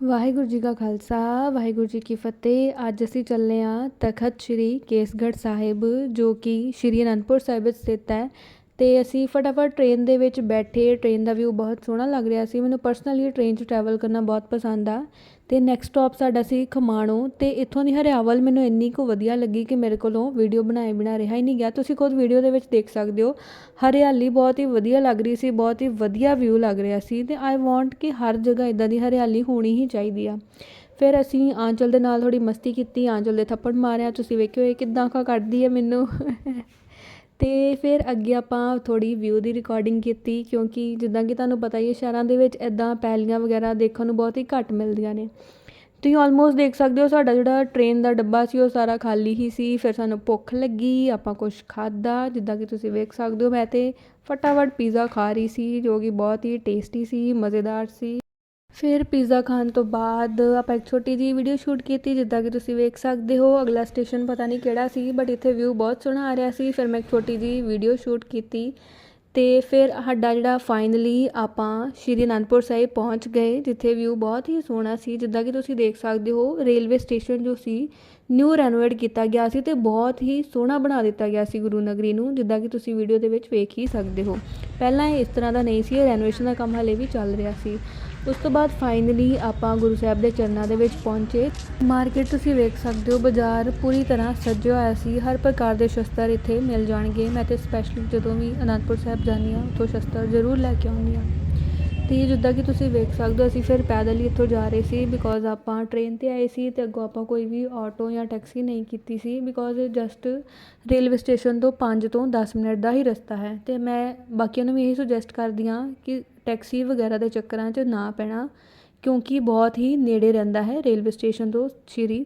ਵਾਹਿਗੁਰੂ ਜੀ ਕਾ ਖਾਲਸਾ, ਵਾਹਿਗੁਰੂ ਜੀ ਕੀ ਫਤਿਹ। ਅੱਜ ਅਸੀਂ ਚੱਲੇ ਹਾਂ ਤਖਤ ਸ੍ਰੀ ਕੇਸਗੜ੍ਹ ਸਾਹਿਬ, ਜੋ ਕਿ ਸ੍ਰੀ ਅਨੰਦਪੁਰ ਸਾਹਿਬ ਵਿੱਚ ਸਥਿਤ ਹੈ। ਅਤੇ ਅਸੀਂ ਫਟਾਫਟ ਟ੍ਰੇਨ ਦੇ ਵਿੱਚ ਬੈਠੇ ਟ੍ਰੇਨ ਦਾ ਵਿਊ ਬਹੁਤ ਸੋਹਣਾ ਲੱਗ ਰਿਹਾ ਸੀ। ਮੈਨੂੰ ਪਰਸਨਲੀ ਟ੍ਰੇਨ 'ਚ ਟਰੈਵਲ ਕਰਨਾ ਬਹੁਤ ਪਸੰਦ ਆ। ਅਤੇ ਨੈਕਸਟ ਸਟੋਪ ਸਾਡਾ ਸੀ ਖਮਾਣੋ ਅਤੇ ਇੱਥੋਂ ਦੀ ਹਰਿਆਵਲ ਮੈਨੂੰ ਇੰਨੀ ਕੁ ਵਧੀਆ ਲੱਗੀ ਕਿ ਮੇਰੇ ਕੋਲੋਂ ਵੀਡੀਓ ਬਣਾਏ ਬਿਨਾ ਰਿਹਾ ਹੀ ਨਹੀਂ ਗਿਆ। ਤੁਸੀਂ ਖੁਦ ਵੀਡੀਓ ਦੇ ਵਿੱਚ ਦੇਖ ਸਕਦੇ ਹੋ, ਹਰਿਆਲੀ ਬਹੁਤ ਹੀ ਵਧੀਆ ਲੱਗ ਰਹੀ ਸੀ, ਬਹੁਤ ਹੀ ਵਧੀਆ ਵਿਊ ਲੱਗ ਰਿਹਾ ਸੀ ਅਤੇ ਆਈ ਵਾਂਟ ਕਿ ਹਰ ਜਗ੍ਹਾ ਇਦਾਂ ਦੀ ਹਰਿਆਲੀ ਹੋਣੀ ਹੀ ਚਾਹੀਦੀ ਆ। ਫਿਰ ਅਸੀਂ ਆਂਚਲ ਦੇ ਨਾਲ ਥੋੜੀ ਮਸਤੀ ਕੀਤੀ, ਆਂਚਲ ਦੇ ਥੱਪੜ ਮਾਰਿਆ। ਤੁਸੀਂ ਵੇਖਿਓ ਇਹ ਕਿੱਦਾਂ ਕਾ ਕੱਢਦੀ ਹੈ ਮੈਨੂੰ। ਅਤੇ ਫਿਰ ਅੱਗੇ ਆਪਾਂ ਥੋੜ੍ਹੀ ਵਿਊ ਦੀ ਰਿਕਾਰਡਿੰਗ ਕੀਤੀ, ਕਿਉਂਕਿ ਜਿੱਦਾਂ ਕਿ ਤੁਹਾਨੂੰ ਪਤਾ ਹੀ ਹੈ, ਸ਼ਹਿਰਾਂ ਦੇ ਵਿੱਚ ਇੱਦਾਂ ਪੈਲੀਆਂ ਵਗੈਰਾ ਦੇਖਣ ਨੂੰ ਬਹੁਤ ਹੀ ਘੱਟ ਮਿਲਦੀਆਂ ਨੇ। ਤੁਸੀਂ ਆਲਮੋਸਟ ਦੇਖ ਸਕਦੇ ਹੋ, ਸਾਡਾ ਜਿਹੜਾ ਟ੍ਰੇਨ ਦਾ ਡੱਬਾ ਸੀ, ਉਹ ਸਾਰਾ ਖਾਲੀ ਹੀ ਸੀ। ਫਿਰ ਸਾਨੂੰ ਭੁੱਖ ਲੱਗੀ, ਆਪਾਂ ਕੁਝ ਖਾਧਾ, ਜਿੱਦਾਂ ਕਿ ਤੁਸੀਂ ਵੇਖ ਸਕਦੇ ਹੋ, ਮੈਂ ਤੇ ਫਟਾਫਟ ਪੀਜ਼ਾ ਖਾ ਰਹੀ ਸੀ, ਜੋ ਕਿ ਬਹੁਤ ਹੀ ਟੇਸਟੀ ਸੀ, ਮਜ਼ੇਦਾਰ ਸੀ। ਫਿਰ ਪੀਜ਼ਾ ਖਾਣ ਤੋਂ ਬਾਅਦ ਆਪਾਂ ਇੱਕ ਛੋਟੀ ਜਿਹੀ ਵੀਡੀਓ ਸ਼ੂਟ ਕੀਤੀ, ਜਿੱਦਾਂ ਕਿ ਤੁਸੀਂ ਵੇਖ ਸਕਦੇ ਹੋ। ਅਗਲਾ ਸਟੇਸ਼ਨ ਪਤਾ ਨਹੀਂ ਕਿਹੜਾ ਸੀ ਬਟ ਇੱਥੇ ਵਿਊ ਬਹੁਤ ਸੋਹਣਾ ਆ ਰਿਹਾ ਸੀ। ਫਿਰ ਮੈਂ ਇੱਕ ਛੋਟੀ ਜਿਹੀ ਵੀਡੀਓ ਸ਼ੂਟ ਕੀਤੀ। ਅਤੇ ਫਿਰ ਸਾਡਾ ਜਿਹੜਾ ਫਾਈਨਲੀ ਆਪਾਂ ਸ਼੍ਰੀ ਅਨੰਦਪੁਰ ਸਾਹਿਬ ਪਹੁੰਚ ਗਏ, ਜਿੱਥੇ ਵਿਊ ਬਹੁਤ ਹੀ ਸੋਹਣਾ ਸੀ। ਜਿੱਦਾਂ ਕਿ ਤੁਸੀਂ ਦੇਖ ਸਕਦੇ ਹੋ ਰੇਲਵੇ ਸਟੇਸ਼ਨ ਜੋ ਸੀ ਨਿਊ ਰੈਨੋਵੇਟ ਕੀਤਾ ਗਿਆ ਸੀ ਤੇ ਬਹੁਤ ਹੀ ਸੋਹਣਾ ਬਣਾ ਦਿੱਤਾ ਗਿਆ ਸੀ ਗੁਰੂ ਨਗਰੀ ਨੂੰ, ਜਿੱਦਾਂ ਕਿ ਤੁਸੀਂ ਵੀਡੀਓ ਦੇ ਵਿੱਚ ਵੇਖ ਹੀ ਸਕਦੇ ਹੋ। ਪਹਿਲਾਂ ਇਹ ਇਸ ਤਰ੍ਹਾਂ ਦਾ ਨਹੀਂ ਸੀ ਰੈਨੋਵੇਸ਼ਨ ਦਾ ਕੰਮ ਹਲੇ ਵੀ ਚੱਲ ਰਿਹਾ ਸੀ। ਉਸ ਤੋਂ ਬਾਅਦ ਫਾਈਨਲੀ ਆਪਾਂ ਗੁਰੂ ਸਾਹਿਬ ਦੇ ਚਰਨਾਂ ਦੇ ਵਿੱਚ ਪਹੁੰਚੇ। ਮਾਰਕੀਟ ਤੁਸੀਂ ਵੇਖ ਸਕਦੇ ਹੋ, ਬਾਜ਼ਾਰ ਪੂਰੀ ਤਰ੍ਹਾਂ ਸਜਿਆ ਹੋਇਆ ਸੀ। ਹਰ ਪ੍ਰਕਾਰ ਦੇ ਸ਼ਸਤਰ ਇੱਥੇ ਮਿਲ ਜਾਣਗੇ। ਮੈਂ ਤੇ ਸਪੈਸ਼ਲੀ ਜਦੋਂ ਵੀ ਅਨੰਦਪੁਰ ਸਾਹਿਬ ਜਾਂਦੀ ਹਾਂ, ਉੱਥੋਂ ਸ਼ਸਤਰ ਜ਼ਰੂਰ ਲੈ ਕੇ ਆਉਂਦੀ ਹਾਂ। ਤੇ ਜਿੱਦਾਂ ਕਿ ਤੁਸੀਂ ਵੇਖ ਸਕਦੇ ਹੋ, ਅਸੀਂ ਫਿਰ ਪੈਦਲ ਹੀ ਇੱਥੋਂ ਜਾ ਰਹੇ ਸੀ ਬਿਕੋਜ਼ ਆਪਾਂ ਟ੍ਰੇਨ ਤੇ ਆਏ ਸੀ ਅਤੇ ਅੱਗੋਂ ਆਪਾਂ ਕੋਈ ਵੀ ਆਟੋ ਜਾਂ ਟੈਕਸੀ ਨਹੀਂ ਕੀਤੀ ਸੀ ਬਿਕੋਜ਼ ਜਸਟ ਰੇਲਵੇ ਸਟੇਸ਼ਨ ਤੋਂ ਪੰਜ ਤੋਂ ਦਸ ਮਿੰਟ ਦਾ ਹੀ ਰਸਤਾ ਹੈ। ਅਤੇ ਮੈਂ ਬਾਕੀਆਂ ਨੂੰ ਵੀ ਇਹੀ ਸੁਜੈਸਟ ਕਰਦੀ ਹਾਂ ਕਿ ਟੈਕਸੀ ਵਗੈਰਾ ਦੇ ਚੱਕਰਾਂ 'ਚ ਨਾ ਪੈਣਾ, ਕਿਉਂਕਿ ਬਹੁਤ ਹੀ ਨੇੜੇ ਰਹਿੰਦਾ ਹੈ ਰੇਲਵੇ ਸਟੇਸ਼ਨ ਤੋਂ ਸ਼੍ਰੀ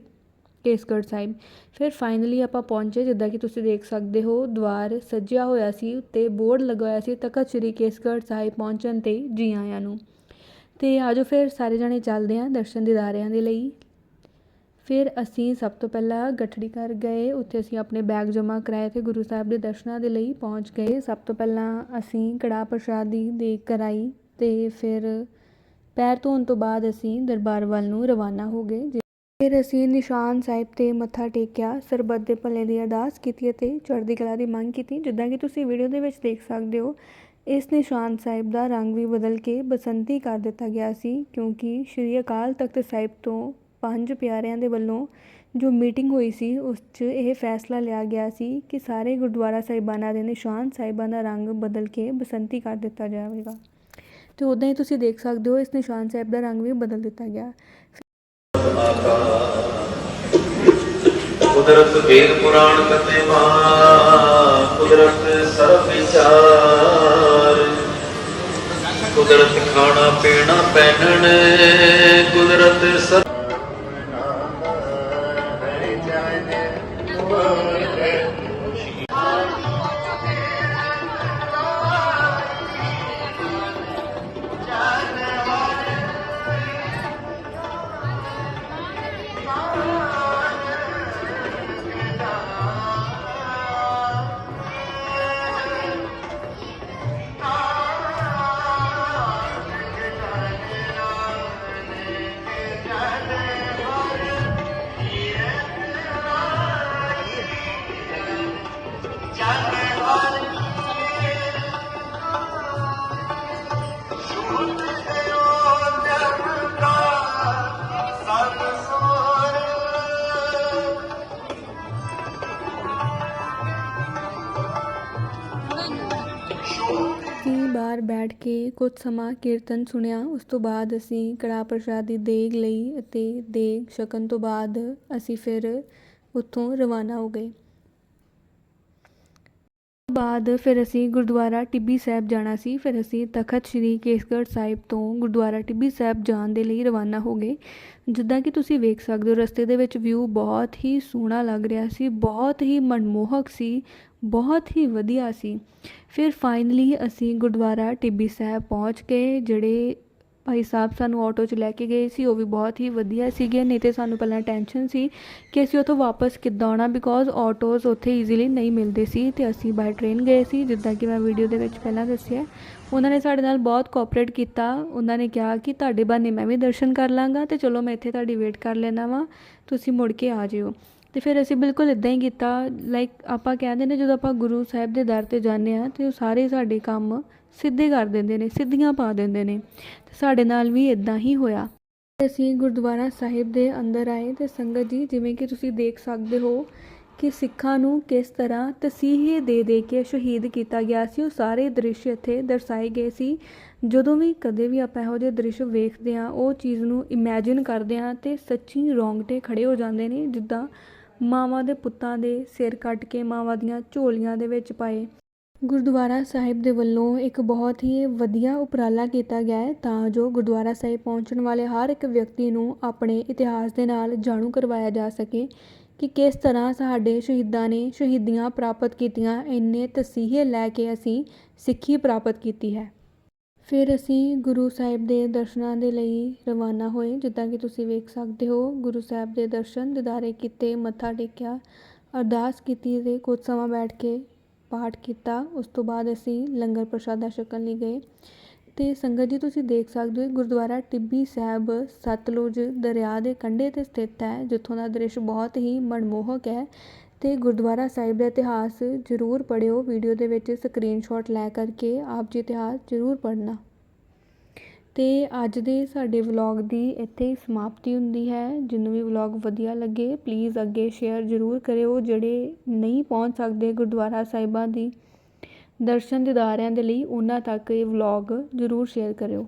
ਕੇਸਗੜ੍ਹ ਸਾਹਿਬ। ਫਿਰ ਫਾਈਨਲੀ ਆਪਾਂ ਪਹੁੰਚੇ, ਜਿੱਦਾਂ ਕਿ ਤੁਸੀਂ ਦੇਖ ਸਕਦੇ ਹੋ ਦੁਆਰ ਸੱਜਿਆ ਹੋਇਆ ਸੀ, ਉੱਤੇ ਬੋਰਡ ਲੱਗਾ ਹੋਇਆ ਸੀ, ਤਖਤ ਸ਼੍ਰੀ ਕੇਸਗੜ੍ਹ ਸਾਹਿਬ ਪਹੁੰਚਣ ਤੇ ਜੀ ਆਇਆਂ ਨੂੰ। ਤੇ ਆਜੋ ਫਿਰ ਸਾਰੇ ਜਣੇ ਚੱਲਦੇ ਆਂ ਦਰਸ਼ਨ ਦਿਦਾਰਿਆਂ ਦੇ ਲਈ। ਫਿਰ ਅਸੀਂ ਸਭ ਤੋਂ ਪਹਿਲਾਂ ਗਠੜੀ ਕਰ ਗਏ, ਉੱਥੇ ਅਸੀਂ ਆਪਣੇ ਬੈਗ ਜਮ੍ਹਾਂ ਕਰਾਏ ਤੇ ਗੁਰੂ ਸਾਹਿਬ ਦੇ ਦਰਸ਼ਨਾਂ ਦੇ ਲਈ ਪਹੁੰਚ ਗਏ। ਸਭ ਤੋਂ ਪਹਿਲਾਂ ਅਸੀਂ ਕੜਾਹ ਪ੍ਰਸ਼ਾਦ ਦੀ ਦੇਗ ਕਰਾਈ ਤੇ ਫਿਰ ਪੈਰ ਧੋਣ ਤੋਂ ਬਾਅਦ ਅਸੀਂ ਦਰਬਾਰ ਵੱਲ ਨੂੰ ਰਵਾਨਾ ਹੋ ਗਏ ਫਿਰ ਅਸੀਂ ਨਿਸ਼ਾਨ ਸਾਹਿਬ ਤੇ ਮੱਥਾ ਟੇਕਿਆ, ਸਰਬੱਤ ਦੇ ਭਲੇ ਦੀ ਅਰਦਾਸ ਕੀਤੀ ਅਤੇ ਚੜ੍ਹਦੀ ਕਲਾ ਦੀ ਮੰਗ ਕੀਤੀ। ਜਿੱਦਾਂ ਕਿ ਤੁਸੀਂ ਵੀਡੀਓ ਦੇ ਵਿੱਚ ਦੇਖ ਸਕਦੇ ਹੋ, ਇਸ ਨਿਸ਼ਾਨ ਸਾਹਿਬ ਦਾ ਰੰਗ ਵੀ ਬਦਲ ਕੇ ਬਸੰਤੀ ਕਰ ਦਿੱਤਾ ਗਿਆ ਸੀ, ਕਿਉਂਕਿ ਸ਼੍ਰੀ ਅਕਾਲ ਤਖਤ ਸਾਹਿਬ ਤੋਂ ਪੰਜ ਪਿਆਰਿਆਂ ਦੇ ਵੱਲੋਂ ਜੋ ਮੀਟਿੰਗ ਹੋਈ ਸੀ, ਉਸ 'ਚ ਇਹ ਫੈਸਲਾ ਲਿਆ ਗਿਆ ਸੀ ਕਿ ਸਾਰੇ ਗੁਰਦੁਆਰਾ ਸਾਹਿਬਾਨਾਂ ਦੇ ਨਿਸ਼ਾਨ ਸਾਹਿਬਾਂ ਦਾ ਰੰਗ ਬਦਲ ਕੇ ਬਸੰਤੀ ਕਰ ਦਿੱਤਾ ਜਾਵੇਗਾ। ਤੇ ਉਦਾਂ ਹੀ ਤੁਸੀਂ ਦੇਖ ਸਕਦੇ ਹੋ, ਇਸ ਨਿਸ਼ਾਨ ਸਾਹਿਬ ਦਾ ਰੰਗ ਵੀ ਬਦਲ ਦਿੱਤਾ ਗਿਆ। ਕੁਦਰਤ ਵੇਦ ਪੁਰਾਣ ਕਤੇ ਮਾ ਕੁਦਰਤ ਸਰਬ ਵਿਚਾਰ। ਕੁਦਰਤ ਖਾਣਾ ਪੀਣਾ ਪਹਿਨਣ ਕੁਦਰਤ ਸਰ ਕੇ ਕੁਝ ਸਮਾਂ ਕੀਰਤਨ ਸੁਣਿਆ, ਉਸ ਤੋਂ ਬਾਅਦ ਅਸੀਂ ਕੜਾਹ ਪ੍ਰਸ਼ਾਦ ਦੀ ਦੇਗ ਲਈ ਅਤੇ ਦੇਗ ਛਕਣ ਤੋਂ ਬਾਅਦ ਅਸੀਂ ਫਿਰ ਉੱਥੋਂ ਰਵਾਨਾ ਹੋ ਗਏ। ਬਾਅਦ ਫਿਰ ਅਸੀਂ ਗੁਰਦੁਆਰਾ ਟਿੱਬੀ ਸਾਹਿਬ ਜਾਣਾ ਸੀ। ਫਿਰ ਅਸੀਂ ਤਖਤ ਸ੍ਰੀ ਕੇਸਗੜ੍ਹ ਸਾਹਿਬ ਤੋਂ ਗੁਰਦੁਆਰਾ ਟਿੱਬੀ ਸਾਹਿਬ ਜਾਣ ਦੇ ਲਈ ਰਵਾਨਾ ਹੋ ਗਏ। ਜਿੱਦਾਂ ਕਿ ਤੁਸੀਂ ਵੇਖ ਸਕਦੇ ਹੋ, ਰਸਤੇ ਦੇ ਵਿੱਚ ਵਿਊ ਬਹੁਤ ਹੀ ਸੋਹਣਾ ਲੱਗ ਰਿਹਾ ਸੀ, ਬਹੁਤ ਹੀ ਮਨਮੋਹਕ ਸੀ। ਬਹੁਤ ਹੀ ਵਧੀਆ ਸੀ। ਫਿਰ ਫਾਈਨਲੀ ਅਸੀਂ ਗੁਰਦੁਆਰਾ ਟਿੱਬੀ ਸਾਹਿਬ ਪਹੁੰਚ ਗਏ, ਜਿਹੜੇ ਭਾਈ ਸਾਹਿਬ ਸਾਨੂੰ ਆਟੋ 'ਚ ਲੈ ਕੇ ਗਏ ਸੀ, ਉਹ ਵੀ ਬਹੁਤ ਹੀ ਵਧੀਆ ਸੀਗੇ। ਨਹੀਂ ਤੇ ਸਾਨੂੰ ਪਹਿਲਾਂ ਟੈਨਸ਼ਨ ਸੀ ਕਿ ਅਸੀਂ ਉੱਥੋਂ ਵਾਪਸ ਕਿੱਦਾਂ ਆਉਣਾ ਬਿਕੋਜ਼ ਆਟੋਜ਼ ਉੱਥੇ ਈਜ਼ੀਲੀ ਨਹੀਂ ਮਿਲਦੇ ਸੀ ਤੇ ਅਸੀਂ ਬਾਈ ਟ੍ਰੇਨ ਗਏ ਸੀ, ਜਿੱਦਾਂ ਕਿ ਮੈਂ ਵੀਡੀਓ ਦੇ ਵਿੱਚ ਪਹਿਲਾਂ ਦੱਸਿਆ। ਉਹਨਾਂ ਨੇ ਸਾਡੇ ਨਾਲ ਬਹੁਤ ਕੋਆਪਰੇਟ ਕੀਤਾ। ਉਹਨਾਂ ਨੇ ਕਿਹਾ ਕਿ ਤੁਹਾਡੇ ਬਹਾਨੇ ਮੈਂ ਵੀ ਦਰਸ਼ਨ ਕਰ ਲਾਂਗਾ ਤੇ ਚਲੋ ਮੈਂ ਇੱਥੇ ਤੁਹਾਡੀ ਵੇਟ ਕਰ ਲੈਣਾ ਵਾਂ, ਤੁਸੀਂ ਮੁੜ ਕੇ ਆ ਜਿਓ। ਤੇ ਫਿਰ ਅਸੀਂ ਬਿਲਕੁਲ ਇਦਾਂ ਹੀ ਕੀਤਾ। ਲਾਈਕ ਆਪਾਂ ਕਹਿੰਦੇ ਨੇ ਜਦੋਂ ਆਪਾਂ ਗੁਰੂ ਸਾਹਿਬ ਦੇ ਦਰ ਤੇ ਜਾਂਦੇ ਆ ਤੇ ਉਹ ਸਾਰੇ ਸਾਡੇ ਕੰਮ ਸਿੱਧੇ ਕਰ ਦਿੰਦੇ ਨੇ, ਸਿੱਧੀਆਂ ਪਾ ਦਿੰਦੇ ਨੇ। ਤੇ ਸਾਡੇ ਨਾਲ ਵੀ ਇਦਾਂ ਹੀ ਹੋਇਆ। ਅਸੀਂ ਗੁਰਦੁਆਰਾ ਸਾਹਿਬ ਦੇ ਅੰਦਰ ਆਏ ਤੇ ਸੰਗਤ ਜੀ, ਜਿਵੇਂ ਕਿ ਤੁਸੀਂ ਦੇਖ ਸਕਦੇ ਹੋ ਕਿ ਸਿੱਖਾਂ ਨੂੰ ਕਿਸ ਤਰ੍ਹਾਂ ਤਸੀਹੇ ਦੇ ਦੇ ਕੇ ਸ਼ਹੀਦ ਕੀਤਾ ਗਿਆ ਸੀ। ਉਹ ਸਾਰੇ ਦ੍ਰਿਸ਼ ਇੱਥੇ ਦਰਸਾਏ ਗਏ ਸੀ। ਜਦੋਂ ਵੀ ਕਦੇ ਵੀ ਆਪਾਂ ਇਹੋ ਜਿਹੇ ਦ੍ਰਿਸ਼ ਵੇਖਦੇ ਹਾਂ, ਉਹ ਚੀਜ਼ ਨੂੰ ਇਮੇਜਿਨ ਕਰਦੇ ਹਾਂ ਤੇ ਸੱਚੀ ਰੋਂਗਟੇ ਖੜੇ ਹੋ ਜਾਂਦੇ ਨੇ, ਜਿੱਦਾਂ ਮਾਵਾਂ ਦੇ ਪੁੱਤਾਂ ਦੇ ਸਿਰ ਕੱਟ ਕੇ ਮਾਵਾਂ ਦੀਆਂ ਝੋਲੀਆਂ ਦੇ ਵਿੱਚ ਪਾਏ। ਗੁਰਦੁਆਰਾ ਸਾਹਿਬ ਦੇ ਵੱਲੋਂ ਇੱਕ ਬਹੁਤ ਹੀ ਵਧੀਆ ਉਪਰਾਲਾ ਕੀਤਾ ਗਿਆ ਹੈ ਤਾਂ ਜੋ ਗੁਰਦੁਆਰਾ ਸਾਹਿਬ ਪਹੁੰਚਣ ਵਾਲੇ ਹਰ ਇੱਕ ਵਿਅਕਤੀ ਨੂੰ ਆਪਣੇ ਇਤਿਹਾਸ ਦੇ ਨਾਲ ਜਾਣੂ ਕਰਵਾਇਆ ਜਾ ਸਕੇ ਕਿ ਕਿਸ ਤਰ੍ਹਾਂ ਸਾਡੇ ਸ਼ਹੀਦਾਂ ਨੇ ਸ਼ਹੀਦੀਆਂ ਪ੍ਰਾਪਤ ਕੀਤੀਆਂ, ਇੰਨੇ ਤਸੀਹੇ ਲੈ ਕੇ ਅਸੀਂ ਸਿੱਖੀ ਪ੍ਰਾਪਤ ਕੀਤੀ ਹੈ। ਫਿਰ ਅਸੀਂ ਗੁਰੂ ਸਾਹਿਬ ਦੇ ਦਰਸ਼ਨਾਂ ਦੇ ਲਈ ਰਵਾਨਾ ਹੋਏ, ਜਿੱਦਾਂ ਕਿ ਤੁਸੀਂ ਵੇਖ ਸਕਦੇ ਹੋ। ਗੁਰੂ ਸਾਹਿਬ ਦੇ ਦਰਸ਼ਨ ਦਿਦਾਰੇ ਕੀਤੇ, ਮੱਥਾ ਟੇਕਿਆ, ਅਰਦਾਸ ਕੀਤੀ ਅਤੇ ਕੁਝ ਸਮਾਂ ਬੈਠ ਕੇ ਪਾਠ ਕੀਤਾ। ਉਸ ਤੋਂ ਬਾਅਦ ਅਸੀਂ ਲੰਗਰ ਪ੍ਰਸ਼ਾਦਾ ਛਕਣ ਲਈ ਗਏ। ਅਤੇ ਸੰਗਤ ਜੀ, ਤੁਸੀਂ ਦੇਖ ਸਕਦੇ ਹੋ, ਗੁਰਦੁਆਰਾ ਟਿੱਬੀ ਸਾਹਿਬ, ਸਤਲੁਜ ਦਰਿਆ ਦੇ ਕੰਢੇ ਤੇ ਸਥਿਤ ਹੈ, ਜਿੱਥੋਂ ਦਾ ਦ੍ਰਿਸ਼ ਬਹੁਤ ਹੀ ਮਨਮੋਹਕ ਹੈ। ਅਤੇ ਗੁਰਦੁਆਰਾ ਸਾਹਿਬ ਦਾ ਇਤਿਹਾਸ ਜ਼ਰੂਰ ਪੜ੍ਹਿਓ। ਵੀਡੀਓ ਦੇ ਵਿੱਚ ਸਕਰੀਨਸ਼ੋਟ ਲੈ ਕਰਕੇ ਆਪ ਜੀ ਇਤਿਹਾਸ ਜ਼ਰੂਰ ਪੜ੍ਹਨਾ। ਅਤੇ ਅੱਜ ਦੇ ਸਾਡੇ ਵਲੋਗ ਦੀ ਇੱਥੇ ਹੀ ਸਮਾਪਤੀ ਹੁੰਦੀ ਹੈ। ਜਿਹਨੂੰ ਵੀ ਵਲੋਗ ਵਧੀਆ ਲੱਗੇ ਪਲੀਜ਼ ਅੱਗੇ ਸ਼ੇਅਰ ਜ਼ਰੂਰ ਕਰਿਓ। ਜਿਹੜੇ ਨਹੀਂ ਪਹੁੰਚ ਸਕਦੇ ਗੁਰਦੁਆਰਾ ਸਾਹਿਬਾਂ ਦੀ ਦਰਸ਼ਨ ਦਿਦਾਰਿਆਂ ਦੇ ਲਈ, ਉਹਨਾਂ ਤੱਕ ਇਹ ਵਲੋਗ ਜ਼ਰੂਰ ਸ਼ੇਅਰ ਕਰਿਓ।